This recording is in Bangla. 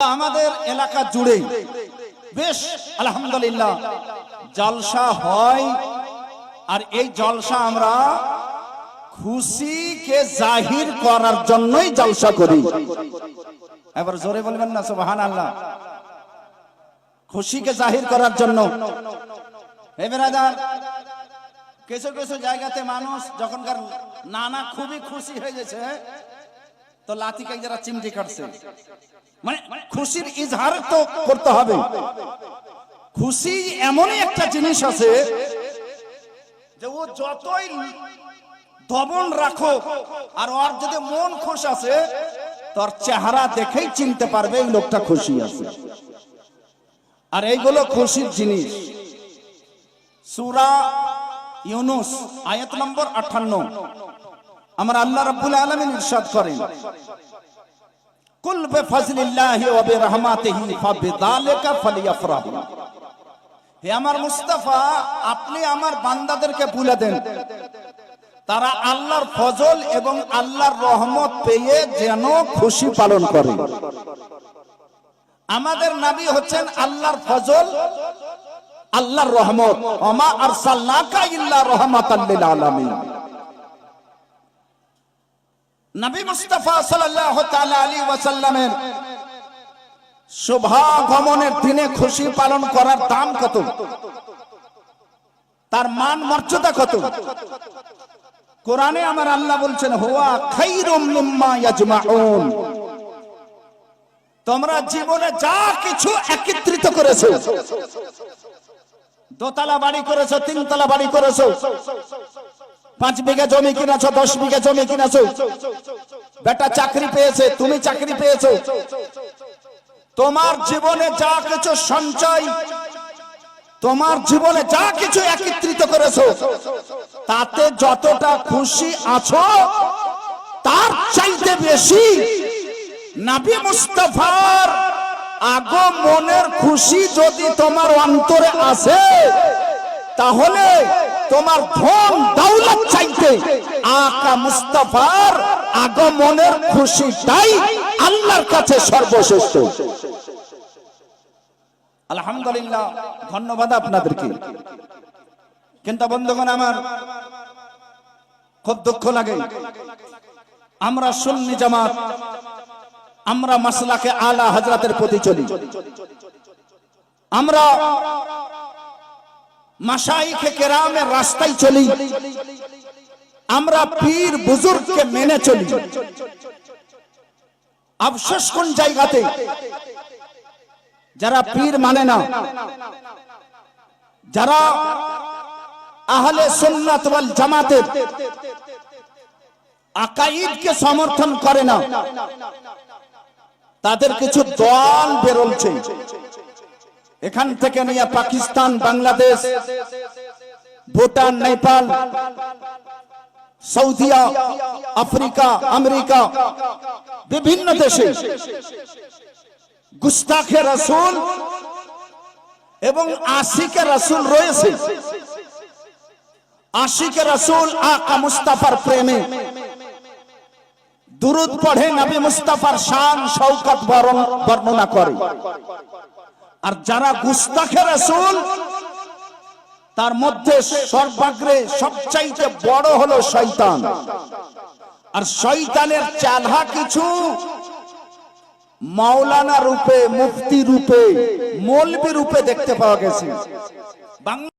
আমাদের এলাকা জুড়ে বেশ, আলহামদুলিল্লাহ, জলসা হয়। আর এই জলসা আমরা খুশিকে জাহির করার জন্যই জলসা করি। এবার জোরে বলবেন না সুবহান আল্লাহ খুশিকে জাহির করার জন্য। হে বেরাদার, কিছু কিছু জায়গাতে মানুষ যখনকার নানা খুবই খুশি হয়ে গেছে তো লাথিকে যারা চিমটি কাটছে। মানে খুশির ইজহার তো করতে হবে। খুশি এমনই একটা জিনিস আছে যে ও যতই দমন রাখো আর ওর যদি মন খুশ আছে তোর চেহারা দেখেই চিনতে পারবে এই লোকটা খুশি আছে। আর এইগুলো খুশির জিনিস। সুরা ইউনুস আয়াত নম্বর আটান্ন আমার আল্লাহ রাব্বুল আলামিন ইরশাদ করেন, কুল বিফজলিল্লাহি ওয়া বিরহমাতিহি ফাবিযালিকা ফালিয়াফরাহু। হে আমার মুস্তাফা, আপনি আমার বান্দাদেরকে বলে দেন। তারা আল্লাহর ফজল এবং আল্লাহর রহমত পেয়ে যেন খুশি পালন করে। আমাদের নবী হচ্ছেন আল্লাহর ফজল, আল্লাহর রহমত। ওমা আরসালনাকা ইল্লা রাহমাতাল লিল আলামিন। নবী মুস্তাফা সাল্লাল্লাহু তাআলা আলাইহি ওয়াসাল্লামের শুভাগমনের দিনে খুশি পালন করার দাম কত? তার মান মর্যাদা কত? কোরআনে আমার আল্লাহ বলছেন, হুয়া খাইরুম মিম্মা ইয়াজমাউন। তোমরা জীবনে যা কিছু একত্রিত করেছ, দোতলা বাড়ি করেছ, তিনতলা বাড়ি করেছ পাঁচ বিঘা জমি কিনেছো, দশ বিঘা জমি কিনেছো। বেটা চাকরি পেয়েছে, তুমি চাকরি পেয়েছ। তোমার জীবনে যা কিছু সঞ্চয়, তোমার জীবনে যা কিছু একত্রিত করেছ, তাতে যতটা খুশি আছো, তার চাইতে বেশি। নাবি মুস্তফার আগো মনের খুশি যদি তোমার অন্তরে আসে, তাহলে তোমার ধন দৌলত চাইতে আকা মুস্তফার আগমনের খুশিটাই আল্লাহর কাছে সর্বশ্রেষ্ঠ। আলহামদুলিল্লাহ, ধন্যবাদ আপনাদেরকে। কিন্তু বন্ধুগণ, আমার খুব দুঃখ লাগে। আমরা সুন্নি জামাত, আমরা মাসলাকে আলা হজরতের প্রতি চলি। আমরা মাসাইখে কেরামের রাস্তায় চলি। আমরা পীর বুজুর্গকে মেনে চলি। আফসোস কোন জায়গাতে? যারা পীর মানে না। যারা আহলে সুন্নাত ওয়াল জামাতের আকাইদকে সমর্থন করে না, তাদের কিছু দল বেরোলছে। এখান থেকে নিয়ে পাকিস্তান, বাংলাদেশ, ভুটান, নেপাল, সৌদিয়া, আফ্রিকা, আমেরিকা, বিভিন্ন দেশে গুস্তাখে রাসূল এবং আশিকে রাসূল রয়েছে। আশিকে রাসূল আকা মুস্তাফার প্রেমে। দুরুদ পড়ে, নবী মুস্তাফার শান শৌকত বর্ণনা করে। আর যারা গুস্তাখে রাসূল, তার মধ্যে সর্বাগ্রে সবচাইতে বড় হলো শয়তান। আর শয়তানের চালহা কিছু মাওলানা রূপে, মুফতি রূপে, মৌলবি রূপে দেখতে পাওয়া গেছে।